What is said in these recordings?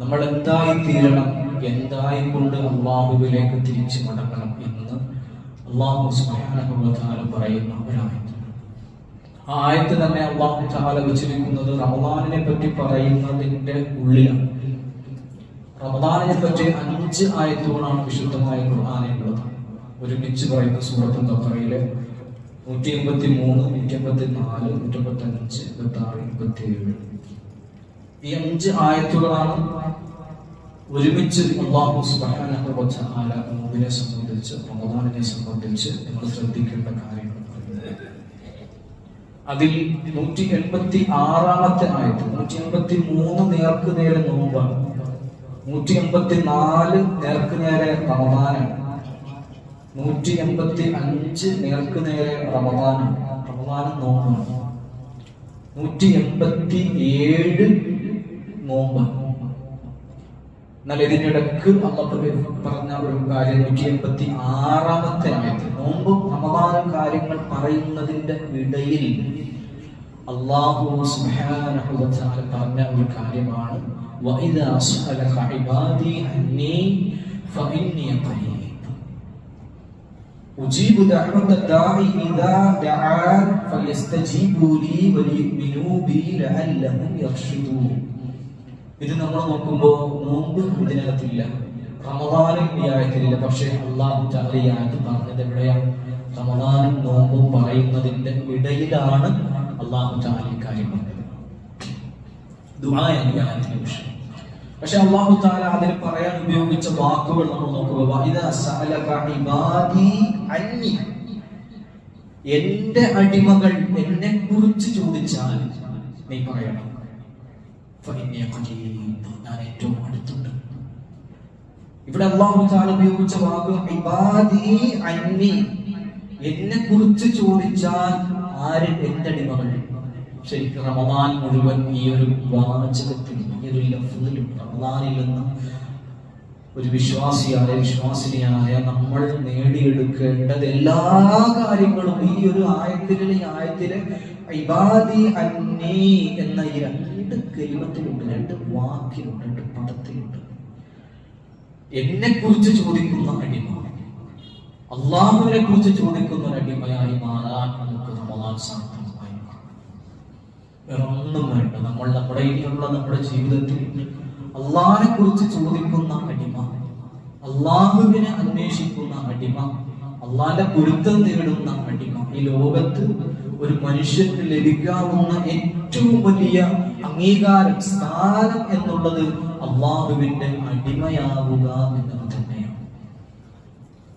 നമ്മൾ എന്തായി തീരണം എന്തായി കൊണ്ട് അള്ളാഹുവിലേക്ക് തിരിച്ചു മടങ്ങണം എന്ന് അള്ളാഹു തആല പറയുന്ന ഒരായത് ആ ആയത്ത് തന്നെ അള്ളാഹു ചാല വെച്ചിരിക്കുന്നത് റമദാനിനെ പറ്റി പറയുന്നതിന്റെ ഉള്ളിലാണ്. റമദാനിനെ പറ്റി അഞ്ച് ആയത്തുകളാണ് വിശുദ്ധമായ ഖുർആാനുള്ളത് ഒരുമിച്ച് പറയുന്ന സൂറത്തും തത്രയിലെ നൂറ്റി എൺപത്തി മൂന്ന് നൂറ്റി എൺപത്തി നാല് നൂറ്റി എൺപത്തി അഞ്ച് എൺപത്തി ആറ് എൺപത്തി ഏഴ് ഈ അഞ്ച് ആയത്തുകളാണ് ഒരുമിച്ച് അള്ളാഹു നോമ്പിനെ സംബന്ധിച്ച് റമദാനിനെ സംബന്ധിച്ച് നമ്മൾ ശ്രദ്ധിക്കേണ്ട കാര്യങ്ങൾ അതിൽ നൂറ്റി എൺപത്തി ആറാമത്തെ ആയത്ത് നൂറ്റി എൺപത്തി മൂന്ന് നേർക്ക് നേരെ നോമ്പാണ്. നൂറ്റി എൺപത്തി നാല് നേർക്ക് നേരെ റമദാനാണ്. നൂറ്റി എൺപത്തി അഞ്ച് നേർക്ക് നേരെ റമദാനാണ്. റമദാനും നോമ്പാണ്. നൂറ്റി എൺപത്തി ഏഴ് നോമ്പാണ് എന്നാൽ ഇതിനിടക്ക് അമ്മ പറഞ്ഞ ഒരു കാര്യം നൂറ്റി എൺപത്തി ആറാമത്തെ ആയത്ത് നോമ്പും റമദാനും കാര്യങ്ങൾ പറയുന്നതിന്റെ ഇടയിൽ അള്ളാഹു സുബ്ഹാനഹു വ തആല പറഞ്ഞ ഒരു കാര്യമാണ് വഇദാ സഅലക ഇബാദി അന്നി ഫഇന്നി ഖരീബ് أجيب دعوة الداعي إذا دعان فليستجيبوا لي وليؤمنوا بي لعلهم يرشدون ഇത് നമ്മൾ നോക്കുമ്പോൾ നോമ്പ് ഇതിനകത്തില്ല. റമദാനും ഈ ആയത്തിലില്ല. പക്ഷേ അള്ളാഹു ഈ ആയത്ത് പറഞ്ഞത് എവിടെയാണ്? റമദാനും നോമ്പും പറയുന്നതിന്റെ ഇടയിലാണ് അള്ളാഹു തആല ഈ കാര്യം പറഞ്ഞത്. ദുആയാണ് പക്ഷെ അള്ളാഹു താല അതിൽ പറയാൻ ഉപയോഗിച്ച വാക്കുകൾ നമ്മൾ നോക്കുക എന്റെ അടിമകൾ എന്നെ കുറിച്ച് ചോദിച്ചാൽ നീ പറയണം. ഞാൻ ഏറ്റവും അടുത്തുണ്ട്. ഇവിടെ അള്ളാഹു താല ഉപയോഗിച്ച വാക്ക് എന്നെ കുറിച്ച് ചോദിച്ചാൽ ആര് എന്റെ അടിമകൾ ശരിക്കും റമദാൻ മുഴുവൻ ഈ ഒരു വാചകത്തിൽ ഈ ഒരു ലഫ്ദിലും റമദാനിൽ നിന്ന് ഒരു വിശ്വാസിയായ വിശ്വാസിനിയായ നമ്മൾ നേടിയെടുക്കേണ്ടത് എല്ലാ കാര്യങ്ങളും ഈ ഒരു ആയത്തിലെ ആയത്തിലെ ഇബാദി എന്ന ഈ രണ്ട് കലിമത്തിലുണ്ട് രണ്ട് വാക്കിലുണ്ട് രണ്ട് പദത്തിലുണ്ട്. എന്നെ കുറിച്ച് ചോദിക്കുന്ന അടിമ അള്ളാഹുവിനെ കുറിച്ച് ചോദിക്കുന്ന ഒരു അടിമയായി മാറാൻ നമുക്ക് റമദാൻ സാധ്യമായി. വേറൊന്നും വേണ്ട. നമ്മൾ നമ്മുടെ ഇനിയുള്ള നമ്മുടെ ജീവിതത്തിൽ അള്ളാഹിനെ കുറിച്ച് ചോദിക്കുന്ന അടിമ അള്ളാഹുവിനെ അന്വേഷിക്കുന്ന അടിമ അള്ളാഹിന്റെ പൊരുത്തം തേടുന്ന അടിമ ഈ ലോകത്ത് ഒരു മനുഷ്യന് ലഭിക്കാവുന്ന ഏറ്റവും വലിയ അംഗീകാരം സ്ഥാനം എന്നുള്ളത് അള്ളാഹുവിന്റെ അടിമയാവുക എന്നത് തന്നെയാണ്.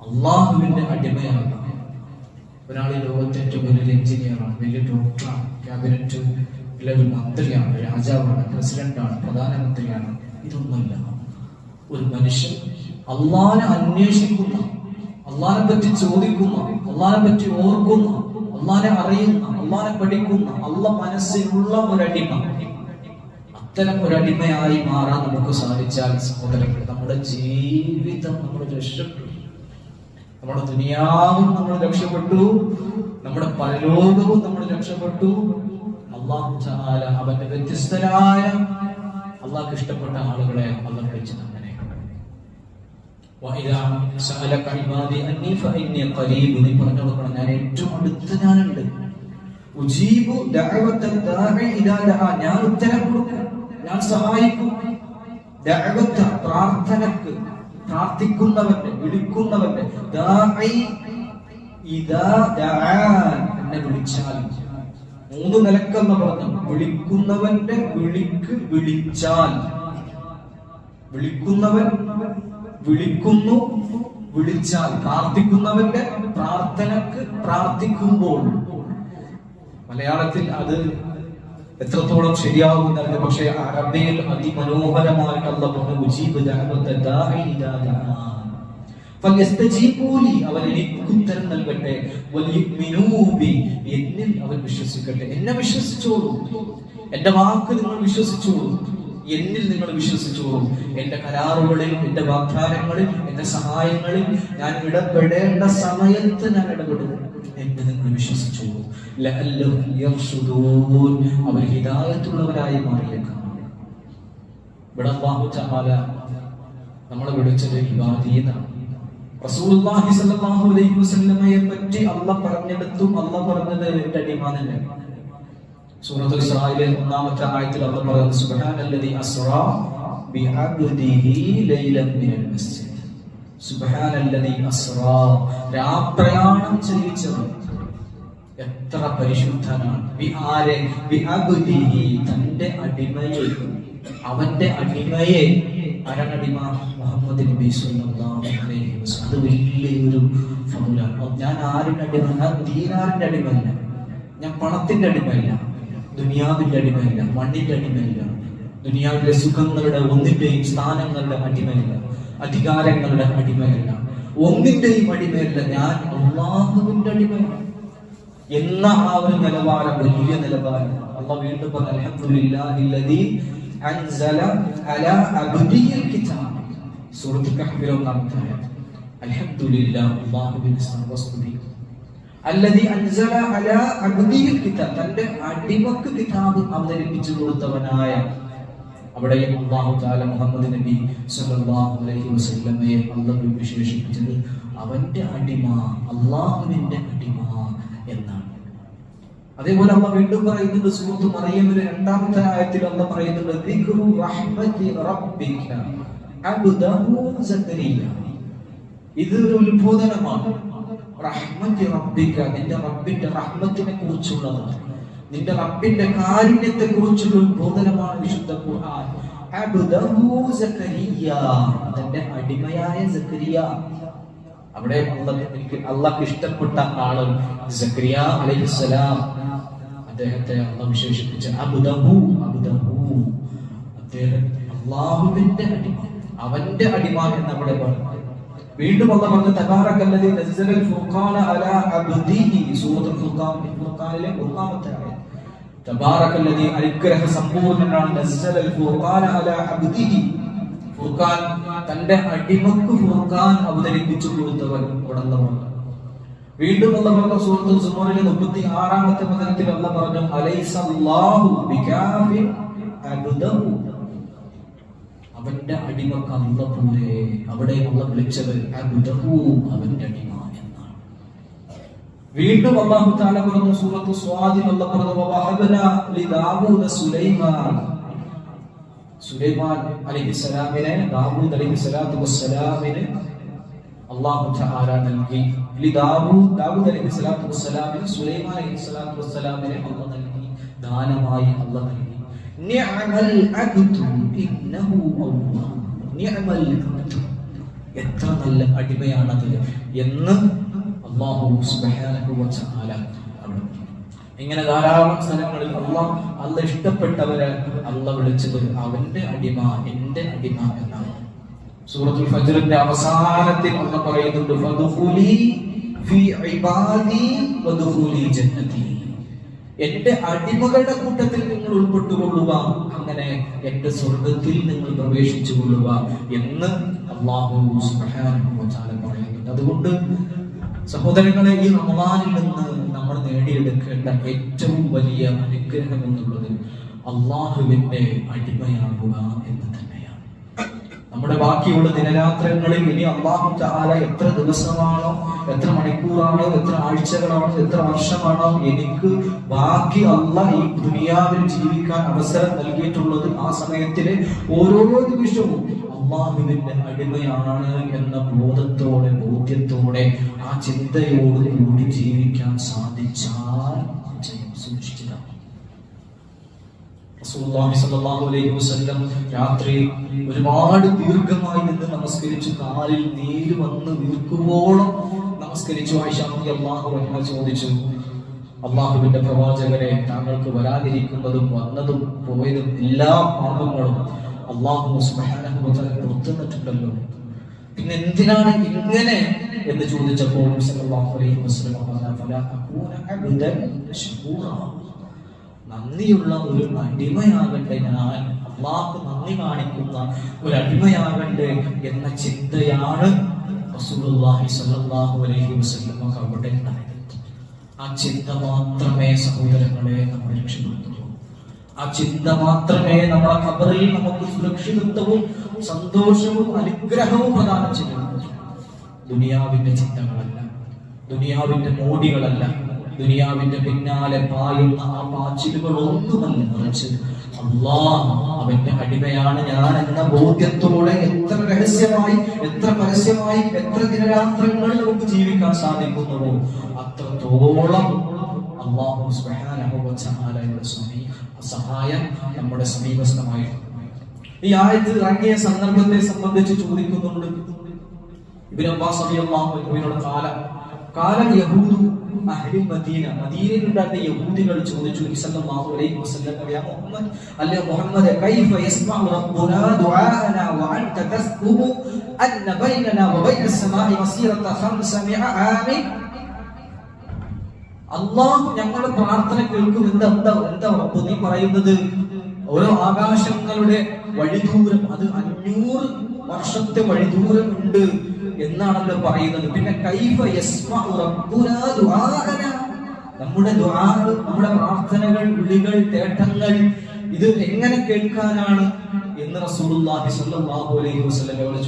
അള്ളാഹുവിന്റെ അടിമയാവുക. ഒരാൾ ലോകത്തെ ഏറ്റവും വലിയൊരു എഞ്ചിനീയറാണ് വലിയ ഡോക്ടറാണ് ക്യാബിനറ്റ് ഒരു മന്ത്രിയാണ് രാജാവാണ് പ്രസിഡന്റാണ് പ്രധാനമന്ത്രിയാണ്. ഇതൊന്നുമല്ല. ഒരു മനുഷ്യൻ അള്ളാനെ അന്വേഷിക്കുന്ന അള്ളാനെ പറ്റി ചോദിക്കുന്ന അള്ളാനെ പറ്റി ഓർക്കുന്ന അള്ളാനെ അറിയുന്ന അള്ളാനെ പഠിക്കുന്ന അള്ള മനസ്സിലുള്ള ഒരടിമ. അത്തരം ഒരടിമയായി മാറാൻ നമുക്ക് സാധിച്ചാൽ സഹോദരങ്ങൾ നമ്മുടെ ജീവിതം നമ്മൾ രക്ഷപ്പെട്ടു. നമ്മുടെ ദുനിയാവും നമ്മൾ രക്ഷപ്പെട്ടു. നമ്മുടെ പരലോകവും നമ്മൾ രക്ഷപ്പെട്ടു. അള്ളാഹു അവന്റെ വ്യത്യസ്തരായ അള്ളാഹ്ക്ക് ഇഷ്ടപ്പെട്ട ആളുകളെ അള്ളാഹ് വിളിച്ചത് നീ പറഞ്ഞു കൊടുക്കണം ഞാൻ ഏറ്റവും അടുത്ത് ഞാനുണ്ട്. ഉജീബു ഞാൻ ഉത്തരം കൊടുക്കും. ഞാൻ സഹായിക്കും. പ്രാർത്ഥനക്ക് പ്രാർത്ഥിക്കുന്നവന്റെ വിളിക്കുന്നവന്റെ എന്നെ വിളിച്ചാൽ. മൂന്ന് നിലക്കെന്ന് പറഞ്ഞു വിളിക്കുന്നവന്റെ വിളിക്ക് വിളിച്ചാൽ. വിളിക്കുന്നവൻ വിളിക്കുന്നു. വിളിച്ചാൽ പ്രാർത്ഥിക്കുന്നവന്റെ പ്രാർത്ഥനക്ക് പ്രാർത്ഥിക്കുമ്പോൾ. മലയാളത്തിൽ അത് എത്രത്തോളം ശരിയാകുന്നല്ല പക്ഷെ അറബിയിൽ അതിമനോഹരമായിട്ടുള്ള അവൻ എനിക്ക് ഉത്തരം നൽകട്ടെ. എന്നിൽ അവൻ വിശ്വസിക്കട്ടെ. എന്നെ വിശ്വസിച്ചോളൂ. എന്റെ വാക്ക് നിങ്ങൾ വിശ്വസിച്ചോളൂ. എന്നിൽ നിങ്ങൾ വിശ്വസിച്ചോളൂ. എന്റെ കരാറുകളിൽ എന്റെ വാഗ്ദാനങ്ങളിൽ എന്റെ സഹായങ്ങളിൽ ഞാൻ ഇടപെടേണ്ട സമയത്ത് ഞാൻ ഇടപെടും എന്ന് നിങ്ങൾ വിശ്വസിച്ചോളൂ. അവർ ഹിതായത്തുള്ളവരായി മാറിയേക്കാം. ഇവിടെ അള്ളാഹു തആല നമ്മളെ വിളിച്ചത് ഇബാദീന്നാണ് റസൂലുള്ളാഹി സ്വല്ലല്ലാഹു അലൈഹി വസല്ലമയെ പറ്റി അള്ളാഹ് പറഞ്ഞെടുത്തും അള്ളാഹ് പറഞ്ഞത് എന്റെ അടിമാനല്ലേ സൂറത്തുൽ ഇസ്രായിലെ ഒന്നാമത്തെ ആയത്തിൽ അള്ളാഹ് പറയുന്നു സുബ്ഹാനല്ലദി അസ്റാ ബിഅബ്ദിഹി ലൈലൻ മിനൽ മസ്ജിദ്. സുബ്ഹാനല്ലദി അസ്റാ രാപ്രയാണം ചെയ്യിച്ചവൻ. എത്ര പരിശുദ്ധനാണ്. ബി ആരെ? ബി അബ്ദിഹി തന്റെ അടിമയെ. അവന്റെ അടിമയെ അരണടിമ മുഹമ്മദ് നബി സല്ലല്ലാഹു അലൈഹി വസല്ലം. അത് വലിയൊരു ഫൗലാണ് ഞാൻ ആരുടെ അടിമ ഞാൻ ദീനാറിന്റെ അടിമയല്ല ഞാൻ പണത്തിന്റെ അടിമയല്ല ദുനിയാവിന്റെ അടിമയല്ല മണ്ണിന്റെ അടിമയല്ല. ദുനിയാവിലെ സുഖങ്ങളുടെ ഒന്നിന്റെയും സ്ഥാനങ്ങളുടെ അടിമയല്ല അധികാരങ്ങളുടെ അടിമയല്ല. ഒന്നിന്റെയും അടിമയല്ല ഞാൻ അള്ളാഹുവിന്റെ അടിമയാണ്. എന്ന ആ ഒരു നിലവാരം വലിയ നിലവാരം. അള്ളാഹ് വീണ്ടും പറഞ്ഞു അൽഹംദുലില്ലാഹില്ലദീ അൻസല അലാ അബ്ദിഹിൽ കിതാബ്. സർവസ്തുതി. അല്ലദീ അൻസല അല അബ്ദിഹിൽ കിതാബ്. തന്റെ അടിമക്ക് കിതാബ് അവതരിപ്പിച്ചു കൊടുത്തവനായ അവിടെയും അള്ളാഹു താല മുഹമ്മദ് നബി സല്ലല്ലാഹു അലൈഹി വസല്ലമയെ അള്ളാഹു വിശേഷിപ്പിച്ചത് അവന്റെ അടിമ അള്ളാഹുവിന്റെ അടിമ എന്നാണ്. അതേപോലെ അമ്മ വീണ്ടും പറയുന്നുണ്ട് സൂറത്ത് മറിയമിലെ രണ്ടാമത്തെ ആയത്തിൽ അമ്മ പറയുന്നുണ്ട് ഇത് ഒരു ഉത്ബോധനമാണ്. റഹ്മതി റബ്ബിക നിന്റെ റബ്ബിന്റെ റഹ്മത്തിനെ കുറിച്ചുള്ളതാണ് നിന്റെ റബ്ബിന്റെ കാരുണ്യത്തെ കുറിച്ചുള്ള ബോധനമാണ് വിശുദ്ധ ഖുർആൻ. തന്റെ അടിമയായ സക്കരിയ അവിടെ എനിക്ക് അള്ളാഹ് ഇഷ്ടപ്പെട്ട ആളും സക്രിയ അലൈഹിസ്സലാം അദ്ദേഹത്തെ അള്ളാഹ് വിശേഷിപ്പിച്ച അബുദബു അബുദബു അദ്ദേഹം അള്ളാഹുവിന്റെ അടിമ അവന്റെ അടിമ എന്ന് അവിടെ പറഞ്ഞു. വീണ്ടും അള്ള പറഞ്ഞു തബാറക്കല്ലതി നസ്സലൽ ഫുർഖാന അലാ അബ്ദിഹി സൂറത്തുൽ ഫുർഖാൻ ഫുർഖാനിലെ ഒന്നാമത്തെ ആയത്ത്. തബാറക്കല്ലതി അനുഗ്രഹ സമ്പൂർണനാണ് നസ്സലൽ ഫുർഖാന അലാ അബ്ദിഹി. ഫുർഖാൻ തന്റെ അടിമക്ക് ഫുർഖാൻ അവതരിപ്പിച്ചു കൊടുത്തവൻ ഉടന്നവൻ വീണ്ടും അല്ല പറഞ്ഞ സൂറത്തുൽ സുമറിലെ മുപ്പത്തി ആറാമത്തെ വചനത്തിൽ അല്ല പറഞ്ഞു അലൈസല്ലാഹു ബികാഫിൻ അബ്ദഹു. അവന്റെ അടിമക്ക് അല്ല പോലെ അവിടെ അല്ല വിളിച്ചത് അവന്റെ അടിമ എന്നാണ്. വീണ്ടും അല്ലാഹു താല പറഞ്ഞു സൂറത്ത് സ്വാദിൻ അല്ല നൽകി. സുലൈമാൻ അലൈഹിസ്സലാത്തു ദാനമായി അല്ലാഹു നൽകി. നിഅമൽ അബ്ദു ഇന്നഹു അല്ലാഹ് നിഅമൽ അബ്ദു എത്ര നല്ല അടിമയാണത് എന്ന് അല്ലാഹു സുബ്ഹാനഹു വ തആല ഇങ്ങനെ ധാരാളം സ്ഥലങ്ങളിൽ അള്ള അല്ല ഇഷ്ടപ്പെട്ടവരെ അല്ല വിളിച്ചത് അവന്റെ അടിമ എന്റെ അടിമ എന്നാണ്. സൂറത്തുൽ ഫജ്റിന്റെ അവസാനത്തിൽ അല്ല പറയുന്നുണ്ട് ഫീ ഇബാദി ജന്നതി. എന്റെ അടിമകളുടെ കൂട്ടത്തിൽ നിങ്ങൾ ഉൾപ്പെട്ടുകൊള്ളുക അങ്ങനെ എന്റെ സ്വർഗത്തിൽ നിങ്ങൾ പ്രവേശിച്ചു കൊള്ളുക എന്ന് അള്ളാഹു പറയുന്നുണ്ട്. അതുകൊണ്ട് സഹോദരങ്ങളെ ഈ റമദാനിൽ നിന്ന് നമ്മൾ നേടിയെടുക്കേണ്ട ഏറ്റവും വലിയ അനുഗ്രഹം എന്നുള്ളത് അള്ളാഹുവിന്റെ അടിമയാകുക എന്ന് തന്നെയാണ്. നമ്മുടെ ബാക്കിയുള്ള ദിനരാത്രങ്ങളിൽ ഇനി അള്ളാഹു ചാല എത്ര ദിവസമാണോ എത്ര മണിക്കൂറാണോ എത്ര ആഴ്ചകളാണോ എത്ര വർഷമാണോ എനിക്ക് ബാക്കി അല്ല ഈ ദുനിയാവിൽ ജീവിക്കാൻ അവസരം നൽകിയിട്ടുള്ളത് ആ സമയത്തിലെ ഓരോ നിമിഷവും അള്ളാഹുവിന്റെ അടിമയാണ് എന്ന ബോധത്തോടെ ബോധ്യത്തോടെ ആ ചിന്തയോട് കൂടി ജീവിക്കാൻ സാധിച്ചാൽ ജയം സുനിശ്ചിതമാണ് റസൂലുള്ളാഹി സ്വല്ലല്ലാഹു അലൈഹി വസല്ലം രാത്രി ഒരുപാട് ദീർഘമായി നിന്ന് നമസ്കരിച്ചു കാലിൽ നീര് വന്ന് വീർക്കുവോളം നമസ്കരിച്ചു ആയിഷ അള്ളാഹു അൻഹ ചോദിച്ചു അള്ളാഹുവിന്റെ പ്രവാചകനെ താങ്കൾക്ക് വരാതിരിക്കുന്നതും വന്നതും പോയതും എല്ലാ പാപങ്ങളും അള്ളാഹു പുറത്തുനിന്നിട്ടുണ്ടല്ലോ പിന്നെ എന്തിനാണ് ഇങ്ങനെ എന്ന് ചോദിച്ചപ്പോൾ നന്ദിയുള്ള ഒരു അടിമയാകട്ടെ ഞാൻ അള്ളാഹ് നന്ദി കാണിക്കുന്ന ഒരു അടിമയാകട്ടെ എന്ന ചിന്തയാണ് അവിടെ ആ ചിന്ത മാത്രമേ സഹോദരങ്ങളെ നമ്മൾ രക്ഷപ്പെടുത്തുള്ളൂ. ആ ചിന്ത മാത്രമേ നമ്മളെ ഖബറിൽ നമുക്ക് സുരക്ഷിതത്വവും സന്തോഷവും അനുഗ്രഹവും പ്രദാനം ചെയ്യുന്നു ദുനിയാവിന്റെ ചിന്തകളല്ല. ദുനിയാവിന്റെ മോടികളല്ല. ദുനിയാവിന്റെ പിന്നാലെ പായുന്ന ആ പാച്ചിലുകൾ ഒന്നുമല്ല മറിച്ച് അള്ളാ അവന്റെ അടിമയാണ്. ഞാൻ എന്ന ബോധ്യത്തോടെ എത്ര രഹസ്യമായി എത്ര പരസ്യമായി എത്ര ദിനരാത്രങ്ങൾ നമുക്ക് ജീവിക്കാൻ സാധിക്കുന്നുവോ? അത്രത്തോളം അള്ളാഹു തആലയുടെ സഹായം നമ്മുടെ സമീപസ്ഥമായി ഈ ആയത്ത് ഇറങ്ങിയ സന്ദർഭത്തെ സംബന്ധിച്ച് ചോദിക്കുന്നുണ്ട്. ഇബ്നു അബ്ബാസ് റളിയല്ലാഹു കാലം കാല കാല യഹൂദു മദീന. മദീനയിലുണ്ടായിരുന്ന യഹൂദികൾ ചോദിച്ചു അലൈഹി കൈഫ അള്ളാഹു ഞങ്ങളുടെ പ്രാർത്ഥന കേൾക്കും. എന്താ എന്താ എന്താ നീ പറയുന്നത്? ഓരോ ആകാശങ്ങളുടെ വഴിദൂരം അത് അഞ്ഞൂറ് വർഷത്തെ വഴിദൂരം ഉണ്ട്. എന്നാണല്ലോ പറയുന്നത്. പിന്നെ കൈഫ നമ്മുടെ നമ്മുടെ പ്രാർത്ഥനകൾ വിളികൾ തേട്ടങ്ങൾ ഇത് എങ്ങനെ കേൾക്കാനാണ് എന്ന് റസൂലുള്ളാഹി സ്വല്ലല്ലാഹു അലൈഹി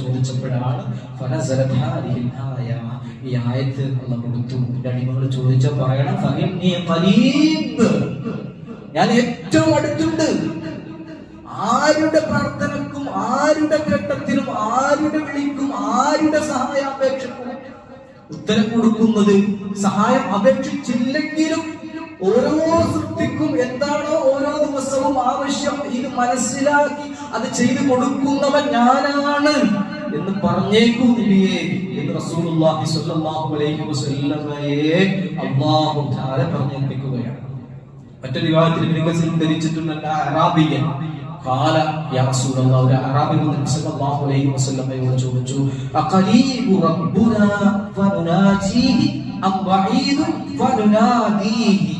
ചോദിച്ചപ്പോഴാണ് ഫനസലത് ഈ ആയത്ത് കൊടുത്തു. അടിമകൾ ചോദിച്ച പറയണം ഞാൻ ഏറ്റവും അടുത്തുണ്ട്. ആരുടെ പ്രാർത്ഥനക്കും ആരുടെ ഘട്ടത്തിനും ആരുടെ വിളിക്കും ആരുടെ സഹായം അപേക്ഷിക്കും ഉത്തരം കൊടുക്കുന്നത് സഹായം അപേക്ഷിച്ചില്ലെങ്കിലും ഓരോ സൃഷ്ടിക്കും എന്താണോ ഓരോ ദിവസവും ആവശ്യം. ഇത് മനസ്സിലാക്കി അത് ചെയ്തു കൊടുക്കുന്നവൻ ഞാനാണ് എന്ന് പറഞ്ഞേക്കുന്നില്ലേ എന്ന് റസൂലുള്ളാഹി സ്വല്ലല്ലാഹു അലൈഹി വസല്ലമയെ അല്ലാഹു തആല പറഞ്ഞേൽപ്പിക്കുകയാണ് മറ്റൊരു വിവാഹത്തിൽ ധരിച്ചിട്ടുള്ള അറാബിയൻ കാല യാസൂലുള്ള ഒരു അറാബി മുതൽ സല്ലല്ലാഹു അലൈഹി വസല്ലമയോട് ചോദിച്ചു അഖരീബു ربنا ഫനുനാജീഹി അം بعيد ഫനുനാദീഹി?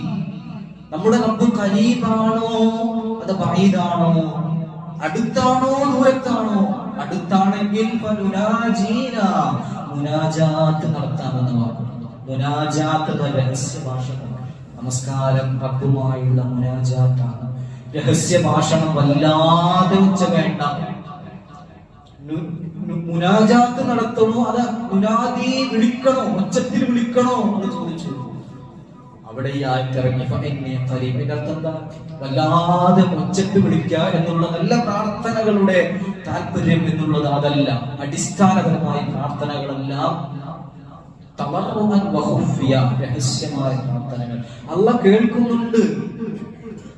നമ്മുടെ റബ്ബ് കരീബാണോ അത് ബഈദാണോ അടുത്താണോ ദൂരത്താണോ? അടുത്താണെങ്കിൽ മുനാജാത്ത് നടത്താമെന്ന് പറഞ്ഞു മുനാജാത്ത് രഹസ്യ ഭാഷ നമസ്കാരം റബ്ബുമായുള്ള മുനാജാത്താണ്. രഹസ്യ ഭാഷണം വല്ലാതെ ഉച്ച വേണ്ട മുനാജാത്ത് നടത്തണോ അത് മുനാദി വിളിക്കണോ? ഉച്ചത്തിൽ വിളിക്കണോ എന്ന് ചോദിച്ചു. അവിടെ ഈ ആയിട്ടിറങ്ങി എന്നെ അർത്ഥം എന്താ? വല്ലാതെ ഒച്ചത്ത് വിളിക്കുക എന്നുള്ള നല്ല പ്രാർത്ഥനകളുടെ താല്പര്യം എന്നുള്ളത് അതല്ല. അടിസ്ഥാനപരമായ പ്രാർത്ഥനകളെല്ലാം രഹസ്യമായ പ്രാർത്ഥനകൾ. അള്ളാഹ് കേൾക്കുന്നുണ്ട് റസൂലുള്ളാഹി സ്വല്ലല്ലാഹു അലൈഹി വസല്ലം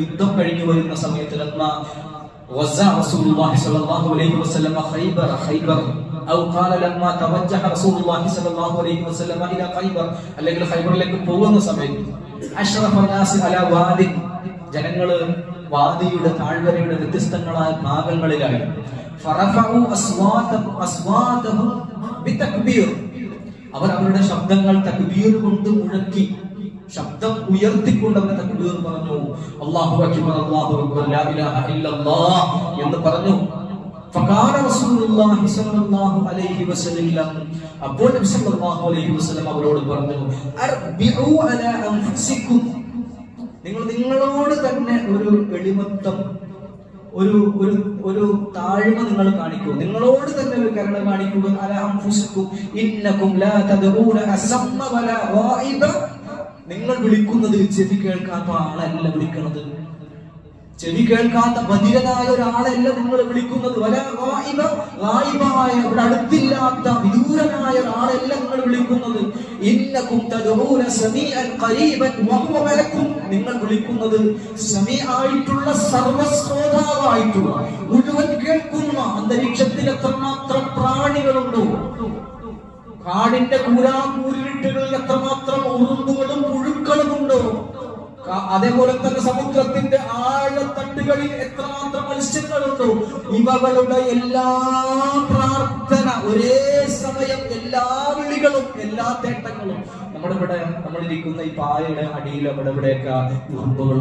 യുദ്ധം കഴിഞ്ഞു വരുന്ന സമയത്ത് ജനങ്ങൾ വാദിയുടെ താഴ്വരയുടെ വ്യത്യസ്തങ്ങളായ ഭാഗങ്ങളിലായി. അവർ അവരുടെ ശബ്ദങ്ങൾ തക്ബീർ കൊണ്ട് മുഴക്കി. ശബ്ദം ഉയർത്തിക്കൊണ്ട് അവർ തക്ബീർ പറഞ്ഞു. അല്ലാഹു അക്ബർ അല്ലാഹു അക്ബർ ലാ ഇലാഹ ഇല്ലല്ലാഹ് എന്ന് പറഞ്ഞു. ഫഖാല റസൂലുള്ളാഹി സ്വല്ലല്ലാഹു അലൈഹി വസല്ലം. അപ്പോൾ നബി സല്ലല്ലാഹു അലൈഹി വസല്ലം അവരോട് പറഞ്ഞു അർബിഉ അലാ അൻഫുസിക്കും. നിങ്ങൾ നിങ്ങളോട് തന്നെ ഒരു എളിമത്തം ഒരു ഒരു ഒരു താഴ്മ നിങ്ങൾ കാണിക്കൂ. നിങ്ങളോട് തന്നെ ഒരു കരുണ കാണിക്കൂ അല അൻഫുസിക്കും ഇന്നകും ലാ തദറൂന അസമ്മ വലാ ഗായിബ. നിങ്ങൾ വിളിക്കുന്നത് ചെവി കേൾക്കാത്ത ആളല്ല വിളിക്കുന്നത്. ചെവി കേൾക്കാത്ത ബധിരനായ ഒരാളല്ല നിങ്ങൾ വിളിക്കുന്നത്. ഇവിടെ അടുത്തില്ലാത്ത വിദൂരനായ ഒരാളല്ല നിങ്ങൾ വിളിക്കുന്നത്. നിങ്ങൾ വിളിക്കുന്നത് സമീആയിട്ടുള്ള സർവശ്രോതാവായിട്ടുള്ള മുഴുവൻ കേൾക്കുന്ന അന്തരീക്ഷത്തിൽ എത്രമാത്രം പ്രാണികളുണ്ടോ? കാടിന്റെ കൂരാകൂരിട്ടുകളിൽ എത്രമാത്രം അതേപോലെ തന്നെ സമുദ്രത്തിന്റെ ആഴത്തട്ടുകളിൽ എത്രമാത്രം മത്സ്യങ്ങളുണ്ടോ ഇവകളുടെ എല്ലാ പ്രാർത്ഥന ഒരേ സമയം എല്ലാ വിളികളും എല്ലാ തേട്ടങ്ങളും. നമ്മുടെ ഇവിടെ നമ്മളിരിക്കുന്ന ഈ പായയുടെ അടിയിൽ അവിടെ ഇവിടെയൊക്കെ ഉറുമ്പുകൾ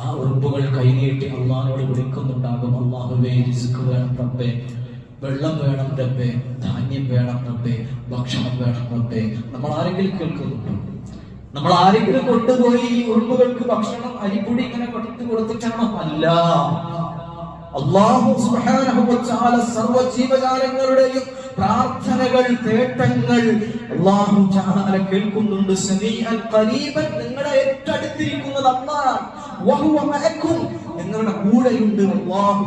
ആ ഉറുമ്പുകൾ കൈനീട്ടി അള്ളാഹിനോട് വിളിക്കുന്നുണ്ടാകും. അള്ളാഹുവേ റിസ്ക് വേണം റബ്ബേ വെള്ളം വേണം റബ്ബേ ധാന്യം വേണം റബ്ബേ ഭക്ഷണം വേണം റബ്ബേ. നമ്മൾ ആരെങ്കിലും കേൾക്കുന്നുണ്ടോ? നമ്മൾ ആരെങ്കിലും കൊണ്ടുപോയി ഈ ഉറുമ്പുകൾക്ക് ഭക്ഷണം അരിപ്പൊടി ഇങ്ങനെ കൊടുത്തു കൊടുത്തിട്ടാണോ? അല്ല. അള്ളാഹു സുബ്ഹാനഹു വ സർവ ജീവജാലങ്ങളുടെയും പ്രാർത്ഥനകൾ തേട്ടങ്ങൾ അള്ളാഹു കേൾക്കുന്നുണ്ട്. നിങ്ങളുടെ ഏറ്റടുത്തിരിക്കുന്നത് മഅക്കും നിങ്ങളുടെ കൂടെയുണ്ട് അള്ളാഹു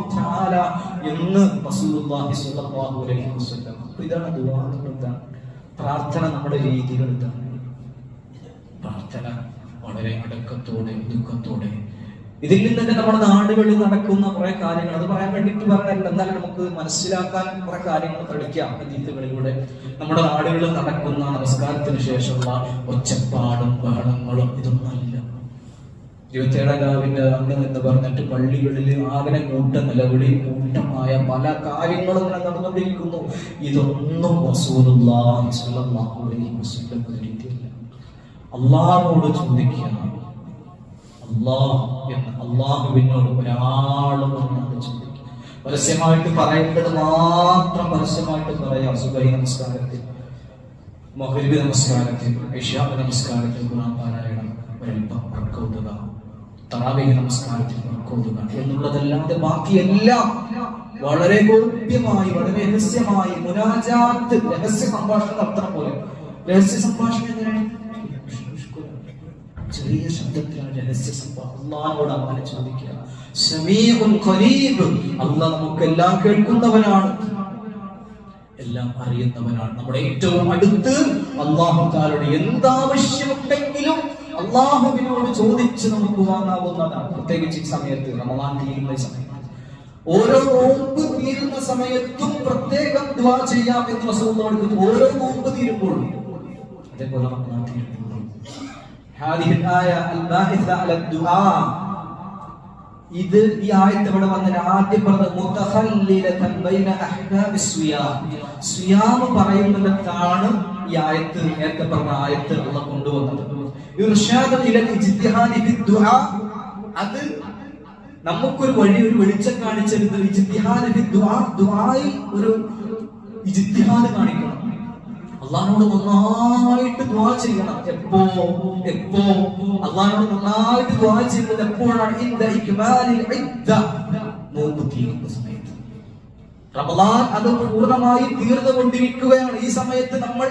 എന്ന് ഇതാണ് പ്രാർത്ഥന നമ്മുടെ രീതികൾ ഇതാണ്. പ്രാർത്ഥന വളരെ അടക്കത്തോടെ ദുഃഖത്തോടെ. ഇതിൽ നിന്ന് തന്നെ നമ്മുടെ നാടുകളിൽ നടക്കുന്ന കുറെ കാര്യങ്ങൾ. അത് പറയാൻ വേണ്ടിയിട്ട് പറയാനല്ല എന്നാലും നമുക്ക് മനസ്സിലാക്കാൻ കുറെ കാര്യങ്ങൾ പഠിക്കാം. അതീത്തുകളിലൂടെ നമ്മുടെ നാടുകളിൽ നടക്കുന്ന നമസ്കാരത്തിന് ശേഷമുള്ള ഒച്ചപ്പാടും ബഹളങ്ങളും ഇതൊന്നല്ല ഇരുപത്തിയേഴാം രാവിന്റെ അംഗം എന്ന് പറഞ്ഞിട്ട് പള്ളികളിൽ ആകെ കൂട്ട നിലവിളി കൂട്ടമായ പല കാര്യങ്ങളും ഇങ്ങനെ നടന്നുകൊണ്ടിരിക്കുന്നു. ഇതൊന്നും റസൂലുള്ളാഹി ചിന്തിക്കുകയാണ് അള്ളാഹ് എന്ന് അള്ളാഹുവിനോട് ഒരാളും ഒന്നാണ് ചോദിക്കുക പരസ്യമായിട്ട് പറയേണ്ടത് മാത്രം പരസ്യമായിട്ട് പറയാം. സുബൈ നമസ്കാരത്തിൽ മഹരിബ് നമസ്കാരത്തിൽ ഏഷ്യാബ് നമസ്കാരത്തിൽ ഖുർആൻ പാരായണം ഒരൽപ്പം വർക്കൗതുക തറാവീഹ് നമസ്കാരത്തിൽ വർക്കൗതുക എന്നുള്ളതല്ലാതെ ബാക്കിയെല്ലാം വളരെ ഗോപ്യമായി വളരെ രഹസ്യമായി മുനാജാത്ത് രഹസ്യ സംഭാഷണം നടത്തണം പോലെ. രഹസ്യ സംഭാഷണം എങ്ങനെയാണ്? ചെറിയ ശബ്ദത്തിലാണ് രഹസ്യ സംഭവം. അള്ളാഹോട് അവനെ ചോദിക്കുക. അള്ളാഹ് നമുക്കെല്ലാം കേൾക്കുന്നവനാണ്. എല്ലാം അറിയുന്നവനാണ്. നമ്മുടെ ഏറ്റവും അടുത്ത് അള്ളാഹു താലോട് എന്താവശ്യമുണ്ടെങ്കിലും അള്ളാഹുവിനോട് ചോദിച്ച് നമുക്ക് വാങ്ങാവുന്നതാണ്. പ്രത്യേകിച്ച് ഈ സമയത്ത് റമദാൻ തീരുന്ന സമയത്ത്. ഓരോ നോമ്പ് തീരുന്ന സമയത്തും പ്രത്യേകം ദ്വാ ചെയ്യാം എന്ന് റസൂലിനോട് ഓരോ നോമ്പ് തീരുമ്പോഴും അതേപോലെ റമദാൻ തീരുമ്പോഴും هذه الآية الباعثة على الدعاء ഇത് ഈ ആയത്ത് ഇവിടെ വന്നതിന് ആദ്യം പറഞ്ഞത് മുതഖല്ലിലതൻ ബൈന അഹ്കാമി സിയാം സിയാം പറയുന്നിടത്താണ് ഈ ആയത്ത് നേരത്തെ പറഞ്ഞ ആയത്ത് അള്ള കൊണ്ടുവന്നത് ഇർഷാദ് ഇലൽ ഇജ്തിഹാദി ഫി ദുആ അത് നമുക്കൊരു വഴി ഒരു വെളിച്ചം കാണിച്ചത് ഇജ്തിഹാദ് ഫി ദുആ ദുആയിൽ ഒരു ഇജ്തിഹാദ് കാണിക്കണം അള്ളാഹിനോട് നന്നായിട്ട് ദ്വാ ചെയ്യണം. എപ്പോ എപ്പോ? അള്ളാഹിനോട് നന്നായിട്ട് ദ്വാ ചെയ്യുന്നത് എപ്പോഴാണ്? റമദാൻ അത് പൂർണമായി തീർന്നുകൊണ്ടിരിക്കുകയാണ്. ഈ സമയത്ത് നമ്മൾ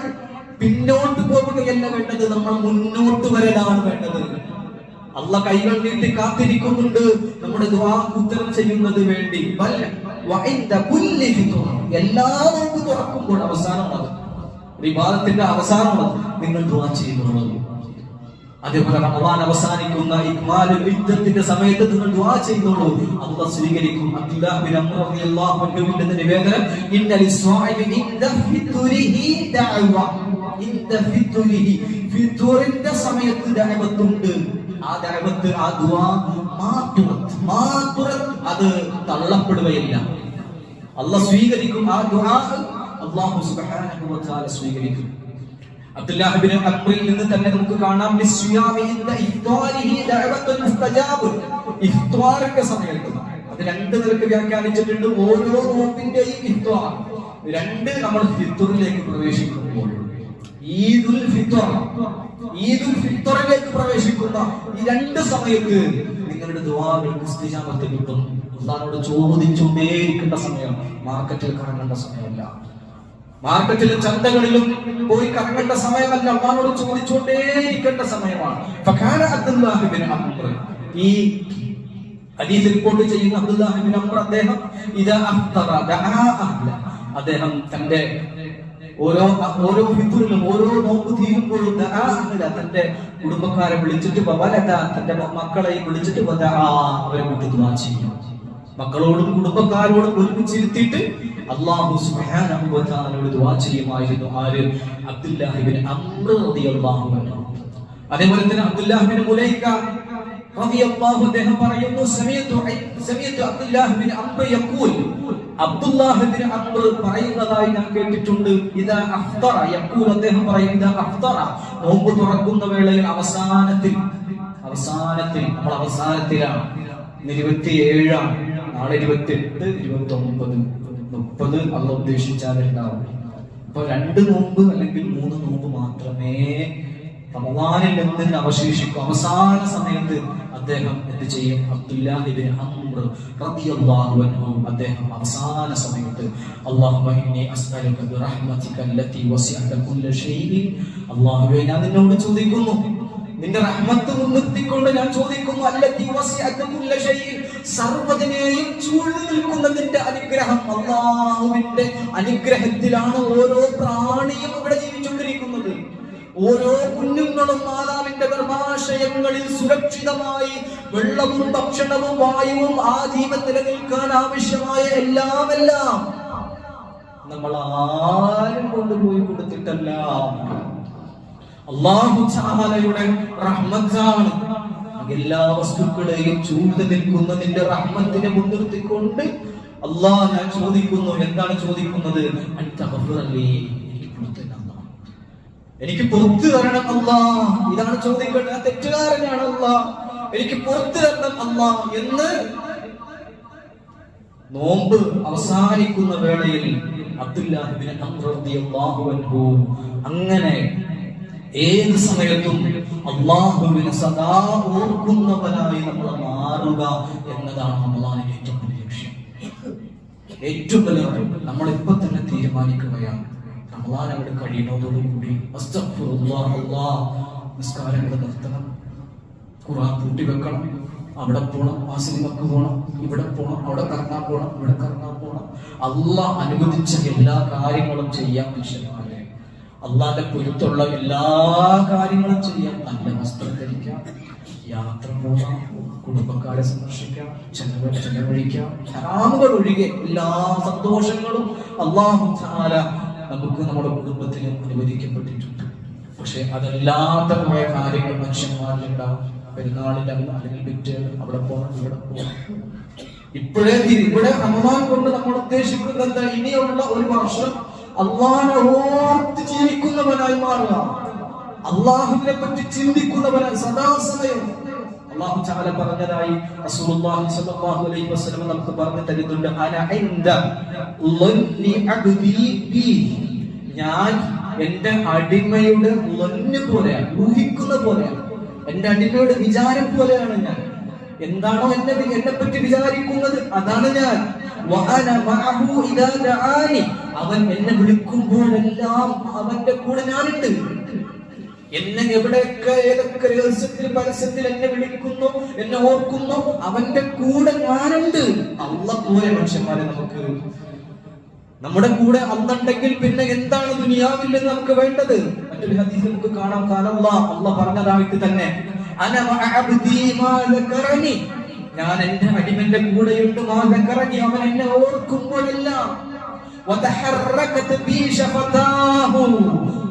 പിന്നോട്ട് പോകുകയല്ല വേണ്ടത്. നമ്മൾ മുന്നോട്ട് വരലാണ് വേണ്ടത്. അള്ള കൈകൾ നീട്ടി കാത്തിരിക്കുന്നുണ്ട്. നമ്മുടെ ദ്വാ ഉത്തരം ചെയ്യുന്നത് വേണ്ടി. എല്ലാ നോമ്പ് തുറക്കുമ്പോൾ അവസാനമാണ് വിവാദത്തിന്റെ അവസാനമാണ് നിങ്ങൾ ദുആ ചെയ്യുന്നുള്ളത്. അതേപോലെ റമദാൻ അവസാനിക്കുന്ന ഇക്മാലുൽ ഇദ്ദത്തിന്റെ സമയത്ത് നിങ്ങൾ ദുആ ചെയ്തോളൂ അല്ലാഹ് സ്വീകരിക്കും. അബ്ദുല്ലാഹ് ബിൻ അംർ റളിയല്ലാഹു അൻഹുവിന്റെ നിവേദനം ഇന്ന ലിസ്വാഇബി ഇൻദ ഫിത്രിഹി ദഅവ. ഇൻദ ഫിത്രിഹി ഫിത്റിന്റെ സമയത്ത് ദഅവത്തുണ്ട്. ആ ദഅവത്ത് ആ ദുആ മാതുറത്ത് മാതുറത്ത് അത് തള്ളപ്പെടുകയില്ല. അല്ലാഹ് സ്വീകരിക്കും ആ ദുആ വ തആല സ്വീകരിക്കും. അബ്ദുല്ലാഹിബ്നു അക്ബറിൽ നിന്ന് തന്നെ നമുക്ക് കാണാം ഇഫ്താറിന്റെ സമയത്ത്. അത് രണ്ട് നിലയ്ക്ക് വ്യാഖ്യാനിച്ചിട്ടുണ്ട് ഓരോ ഗ്രൂപ്പിന്റെയും ഇഫ്താർ. രണ്ട് നമ്മൾ ഫിത്തറിലേക്ക് പ്രവേശിക്കുമ്പോൾ ഈദുൽ ഫിത്തർ ഈദുൽ ഫിത്തറിലേക്ക് പ്രവേശിക്കുന്ന ഈ രണ്ട് സമയത്ത് നിങ്ങളുടെ ദുആകൾക്ക് ഇസ്തിജാബത്ത് കിട്ടും അള്ളാഹുവോട് ചോദിച്ചുകൊണ്ടേയിരിക്കേണ്ട സമയം മാർക്കറ്റിൽ കറങ്ങേണ്ട സമയമല്ല. മാർക്കറ്റിലും ചന്തകളിലും പോയി കറങ്ങേണ്ട സമയമല്ല. അള്ളാഹോട് ചോദിച്ചുകൊണ്ടേയിരിക്കേണ്ട സമയമാണ്. ഈ ഹദീസ് റിപ്പോർട്ട് ചെയ്യുന്ന അബ്ദുല്ലാഹിബിൻ അംർ അദ്ദേഹം അഹ്ല. അദ്ദേഹം തന്റെ ഓരോ ഓരോ ഫിത്തുറിലും ഓരോ നോമ്പ് തീരുമ്പോഴും തന്റെ കുടുംബക്കാരെ വിളിച്ചിട്ട് വവലദ തന്റെ മക്കളെ വിളിച്ചിട്ട് അവരെ വിട്ട് ചെയ്യും മക്കളോടും കുടുംബക്കാരോടും ഒരുമിച്ചിരുത്തിയിട്ട് അള്ളാഹു സുബ്ഹാനഹു വ തആലയോട് ദുആ ചെയ്യുമായിരുന്നു ആര് അംർ റളിയല്ലാഹു അൻഹു. അതേപോലെ തന്നെ അബ്ദുല്ലാഹിബ്നു മുലൈക റളിയല്ലാഹു അദ്ദേഹം പറയുന്നു സമയത്തു സമയത്തു അബ്ദുല്ലാഹിബ്നു അംർ യഖൂൽ. അബ്ദുല്ലാഹിബ്നു അംർ പറയുന്നതായി ഞാൻ കേട്ടിട്ടുണ്ട്. അദ്ദേഹം നോമ്പ് തുറക്കുന്ന വേളയിൽ അവസാനത്തിൽ അവസാനത്തിൽ നമ്മൾ അവസാനത്തിലാണ്. ഇരുപത്തിയേഴാണ് നാളെ ഇരുപത്തിയെട്ട് ഇരുപത്തി ഒമ്പത് മുപ്പത് അല്ല ഉദ്ദേശിച്ചാൽ ഉണ്ടാവും അപ്പൊ രണ്ട് നോമ്പ് അല്ലെങ്കിൽ മൂന്ന് നോമ്പ് മാത്രമേ റമദാനിൽ നിന്ന് അവശേഷിക്കും. അവസാന സമയത്ത് അദ്ദേഹം എന്ത് ചെയ്യും? അബ്ദുല്ലാഹിബിൻ അംർ റളിയല്ലാഹു അൻഹു അദ്ദേഹം അവസാന സമയത്ത് അല്ലാഹുമ്മ ഇന്നി അസ്അലുക ബിറഹ്മതിക അല്ലതി വസിഅത കുല്ല ഞാൻ നിന്നോട് ചോദിക്കുന്നു. നിന്റെ റഹ്മത്ത് മുൻനിർത്തിക്കൊണ്ട് ഞാൻ ചോദിക്കുന്നു അല്ലതി വസിഅത കുല്ല ഷൈഇൻ. സർവതിനെയും ചൂഴ്ന്നു നിൽക്കുന്നതിന്റെ അനുഗ്രഹം അള്ളാഹുവിന്റെ അനുഗ്രഹത്തിലാണ് ഓരോ പ്രാണിയും ഇവിടെ ജീവിച്ചുകൊണ്ടിരിക്കുന്നത്. ഓരോ കുഞ്ഞുങ്ങളും മാതാവിന്റെ ഗർഭാശയങ്ങളിൽ സുരക്ഷിതമായി വെള്ളവും ഭക്ഷണവും വായുവും ആ ജീവൻ നിൽക്കാൻ ആവശ്യമായ എല്ലാമെല്ലാം എല്ലാം നമ്മൾ ആരും കൊണ്ടുപോയി കൊടുത്തിട്ടല്ല. അള്ളാഹു ചാമലയുടെ റഹ്മത്താണ്. എല്ലാ വസ്തുക്കളെയും ചൂട് നിൽക്കുന്ന നിന്റെ റഹ്മത്തിനെ മുൻനിർത്തിക്കൊണ്ട് അള്ളാഹ് ഞാൻ ചോദിക്കുന്നു എന്താണ് ചോദിക്കുന്നത്? എനിക്ക് പുറത്തു തരണം. അല്ലാ ഇതാണ് ചോദിക്കേണ്ടത് തെറ്റുകാരനാണ് അല്ലാ എനിക്ക് പുറത്തു തരണം അല്ലാ എന്ന് നോമ്പ് അവസാനിക്കുന്ന വേളയിൽ അബ്ദുല്ലാഹിബിൻ അങ്ങനെ ഏത് സമയത്തും അള്ളാഹുവിനെ സദാ ഓർക്കുന്നവനായി നമ്മളെ മാറുക എന്നതാണ് നമ്മളാണ് ഏറ്റവും വലിയ ലക്ഷ്യം. ഏറ്റവും വലിയ നമ്മൾ ഇപ്പൊ തന്നെ തീരുമാനിക്കുകയാണ്. റമദാൻ അവിടെ കഴിയുന്നതോടുകൂടി നിസ്കാരങ്ങൾ നിർത്തണം. ഖുറാൻ പൂട്ടി വെക്കണം. അവിടെ പോണം. ആ സിനിമക്ക് പോണം. ഇവിടെ പോണം. അവിടെ കറങ്ങാൻ പോണം. ഇവിടെ കറങ്ങാൻ പോണം. അല്ല അനുവദിച്ച എല്ലാ കാര്യങ്ങളും ചെയ്യാൻ മനുഷ്യന്മാരെ അള്ളാന്റെ പൊരുത്തുള്ള എല്ലാ കാര്യങ്ങളും ചെയ്യാം നല്ല വസ്ത്രം ധരിക്കാം യാത്ര പോകാം കുടുംബക്കാരെ സന്ദർശിക്കാം ചെലവ് ചെലവഴിക്കാം. ഹറാമുകൾ ഒഴികെ എല്ലാ സന്തോഷങ്ങളും അള്ളാഹു നമുക്ക് നമ്മുടെ കുടുംബത്തിന് അനുവദിക്കപ്പെട്ടിട്ടുണ്ട്. പക്ഷെ അതല്ലാത്ത കുറെ കാര്യങ്ങൾ മനുഷ്യന്മാരിലുണ്ടാവും. പെരുന്നാളിന്റെ അല്ലെങ്കിൽ വിറ്റ് അവിടെ പോകണം ഇവിടെ പോകണം ഇപ്പോഴേ ഇവിടെ റമദാൻ കൊണ്ട് നമ്മൾ ഉദ്ദേശിക്കുന്നത് എന്താ? ഇനിയുള്ള ഒരു വർഷം അള്ളാഹനെ ഓർത്ത് ജീവിക്കുന്നവനായി മാറുക. അള്ളാഹുവിനെ പറ്റി ചിന്തിക്കുന്നവനായി സദാസമയം. അള്ളാഹു പറഞ്ഞതായി റസൂലുള്ളാഹി സ്വല്ലല്ലാഹു അലൈഹി വസല്ലം പറഞ്ഞു അന അബ്ദി ബി ഞാൻ അടിമയുടെ പോലെയാണ് എന്റെ അടിമയുടെ വിചാരം പോലെയാണ് ഞാൻ. എന്താണോ എന്നെ എന്നെ പറ്റി വിചാരിക്കുന്നത്? അതാണ് ഞാൻ. അവൻ എന്നെ വിളിക്കുമ്പോഴെല്ലാം അവന്റെ കൂടെ ഞാനുണ്ട്. എന്നെ എവിടെയൊക്കെ ഏതൊക്കെ രഹസ്യത്തിൽ പരസ്യത്തിൽ എന്നെ വിളിക്കുന്നു എന്നെ ഓർക്കുന്നു അവന്റെ കൂടെ ഞാനുണ്ട്. അല്ല പോലെ മനുഷ്യന്മാരെ നമുക്ക്. നമ്മുടെ കൂടെ അന്നുണ്ടെങ്കിൽ പിന്നെ എന്താണ് ദുനിയാവില്ലെന്ന് നമുക്ക് വേണ്ടത്? മറ്റൊരു ഹദീസിൽ നമുക്ക് കാണാം. കാലം അല്ല പറഞ്ഞതായിട്ട് തന്നെ. ഞാൻ എന്റെ അടിമന്റെ കൂടെയുണ്ട് മാ ദക്കറനി. അവൻ എന്നെ ഓർക്കുമ്പോഴെല്ലാം.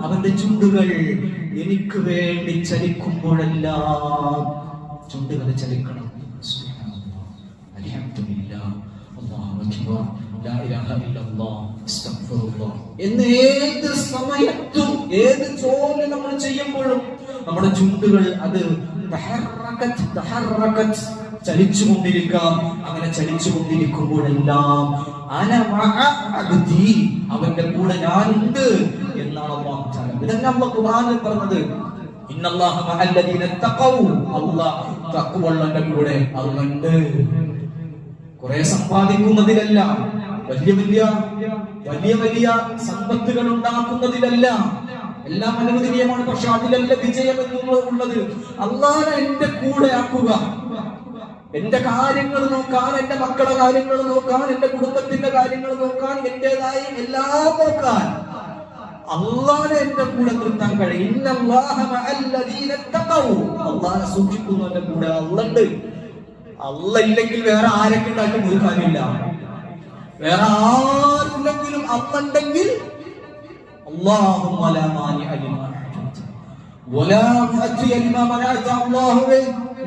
അവന്റെ ചുണ്ടുകൾ എനിക്ക് വേണ്ടി ചലിക്കുമ്പോഴെല്ലാം ചുണ്ടുകൾ ചലിക്കണം. എന്ന് ഏത് സമയത്തും ഏത് ജോലി നമ്മൾ ചെയ്യുമ്പോഴും നമ്മുടെ ചുണ്ടുകൾ അത് ചലിച്ചുകൊണ്ടിരിക്കാം. അങ്ങനെ ചലിച്ചുകൊണ്ടിരിക്കുമ്പോഴെല്ലാം അവന്റെ കൂടെ ഞാനുണ്ട് എന്നാണ് തആല. ഇതന്നെ അള്ളാഹു ഖുർആനിൽ പറഞ്ഞത്. കൂടെ അവനുണ്ട്. കുറെ സമ്പാദിക്കുന്നതിലല്ല വലിയ വലിയ വലിയ വലിയ സമ്പത്തുകൾ ഉണ്ടാക്കുന്നതിലല്ല എല്ലാം അനുവദനീയമാണ്. പക്ഷെ അതിലല്ല വിജയം എന്നുള്ളത് അള്ളാഹ് എന്റെ കൂടെ ആക്കുക. എന്റെ കാര്യങ്ങൾ നോക്കാൻ എന്റെ മക്കളുടെ കാര്യങ്ങൾ നോക്കാൻ എന്റെ കുടുംബത്തിന്റെ കാര്യങ്ങൾ നോക്കാൻ എന്റേതായ എല്ലാം നോക്കാൻ. അള്ളാഹെ എന്റെ കൂടെ നിർത്താൻ കഴിയും. അള്ളാഹെ സൂക്ഷിക്കുന്നവന്റെ കൂടെ. അള്ളുണ്ട്. അള്ള ഇല്ലെങ്കിൽ വേറെ ആരൊക്കെ ഉണ്ടാക്കി ഒരു കാര്യമില്ല. വേറെ ആരുണ്ടെങ്കിലും അന്നുണ്ടെങ്കിൽ اللهم لا مانع لما أعطيت ولا مؤتي لما منعت അല്ലാഹുവേ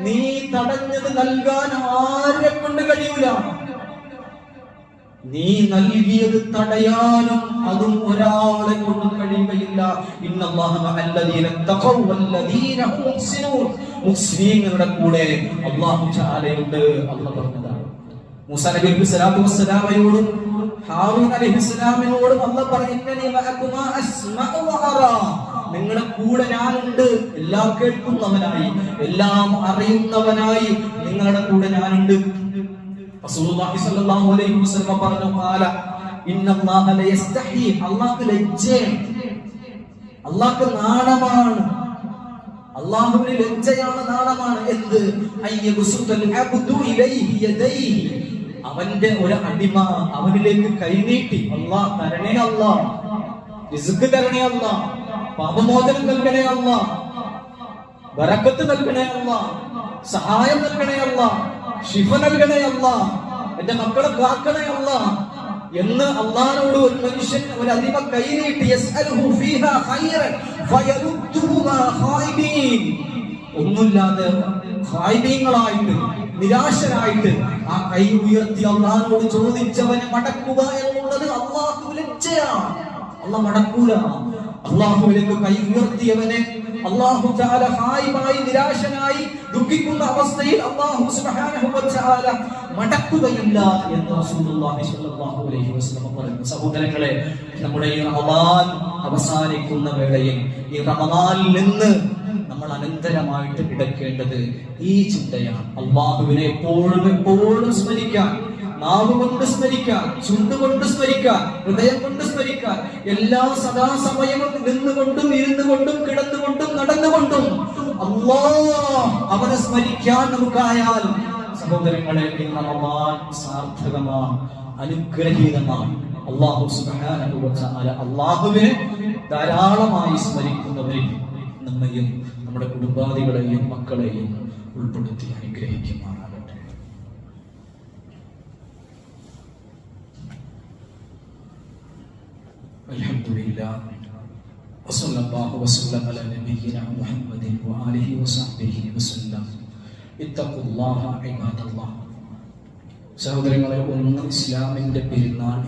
നീ തടഞ്ഞത് നൽകാൻ ആരെ കൊണ്ട് കഴിയൂല നീ നൽകിയത് തടയാനും അതും ഒരാളെ കൊണ്ട് കഴിയുകയില്ല ഇന്നല്ലാഹ മഅല്ലദീന തഖൗ വല്ലദീന ഹും മുഹ്സിനൂൻ മുസ്ലിങ്ങളുടെ കൂടെ അല്ലാഹു തആലയുണ്ട് അല്ലാഹു പറഞ്ഞതാണ് മൂസ നബി അലൈഹി സ്വലാത്തു വസ്സലാമയോടും ഹാറൂൻ അലൈഹി അല്ലാഹു പറഞ്ഞു നിങ്ങളുടെ കൂടെ ഞാനുണ്ട്. എല്ലാം കേൾക്കുന്നവനായി എല്ലാം അറിയുന്നവനായി നിങ്ങളുടെ കൂടെ ഞാനുണ്ട്. പറഞ്ഞു കാല ലജ്ജയാണ്. നാണമാണ്. ലജ്ജയാണ് നാണമാണ്. എന്ത്? അവന്റെ ഒരു അടിമ അവനിലേക്ക് കൈനീട്ടി. അല്ലാ തരണേ അല്ലാ റിസ്ക് തരണേ അല്ലാ പാപമോചനം നൽകണേ അല്ലാ ബറക്കത്ത് നൽകണേ അല്ലാ സഹായം നൽകണേ അല്ലാ ശിഫ നൽകണേ അല്ലാ എന്റെ മക്കളെ കാക്കണേ അല്ലാ എന്ന് അള്ളാഹിനോട് ഒരു മനുഷ്യൻ ഒരു അടിമ കൈനീട്ടി. ഫീഹാ ഒന്നുമില്ലാതെ ഖായിബീങ്ങളായിട്ട് നിരാശരായിട്ട് ആ കൈ ഉയർത്തി അള്ളാഹിനോട് ചോദിച്ചവന് മടക്കുക എന്നുള്ളത് അള്ളാഹു ലജ്ജയാണ് അള്ളാഹ് മടക്കൂല. അള്ളാഹുവിലേക്ക് കൈ ഉയർത്തിയവനെ അള്ളാഹു ഹായിമായി നിരാശനായി ദുഃഖിക്കുന്ന അവസ്ഥയിൽ അള്ളാഹു മടക്കുകയില്ല എന്ന് റസൂലുള്ളാഹി സ്വല്ലല്ലാഹു അലൈഹി വസല്ലം പറഞ്ഞു. സഹോദരങ്ങളെ നമ്മുടെ ഈ റമദാൻ അവസാനിക്കുന്ന വേളയിൽ ഈ റമദാനിൽ നിന്ന് നമ്മൾ അനന്തരമായിട്ട് കിടക്കേണ്ടത് ഈ ചിന്തയാണ്. അള്ളാഹുവിനെ എപ്പോഴും എപ്പോഴും സ്മരിക്കാൻ നാവ് കൊണ്ട് സ്മരിക്കാൻ ചുണ്ടുകൊണ്ട് സ്മരിക്കാൻ ഹൃദയം കൊണ്ട് സ്മരിക്കാൻ എല്ലാ സദാസമയവും നിന്നുകൊണ്ടും ഇരുന്നുകൊണ്ടും കിടന്നുകൊണ്ടും നടന്നുകൊണ്ടും അള്ളാ അവനെ സ്മരിക്കാൻ നമുക്കായാൽ സഹോദരങ്ങളെ സാർത്ഥകമാണ് അനുഗ്രഹീതമാണ്. അള്ളാഹു തആല അള്ളാഹുവിനെ ധാരാളമായി സ്മരിക്കുന്നവരിൽ നമ്മയും നമ്മുടെ കുടുംബാദികളെയും മക്കളെയും ഉൾപ്പെടുത്തി അനുഗ്രഹിക്കുമാറാകട്ടെ الحمد لله وصلى الله وسلم على نبينا محمد وآله وصحبه وسلم اتقوا الله عباد الله സഹോദരങ്ങളെ ഒന്ന് ഇസ്ലാമിന്റെ പെരുന്നാൾ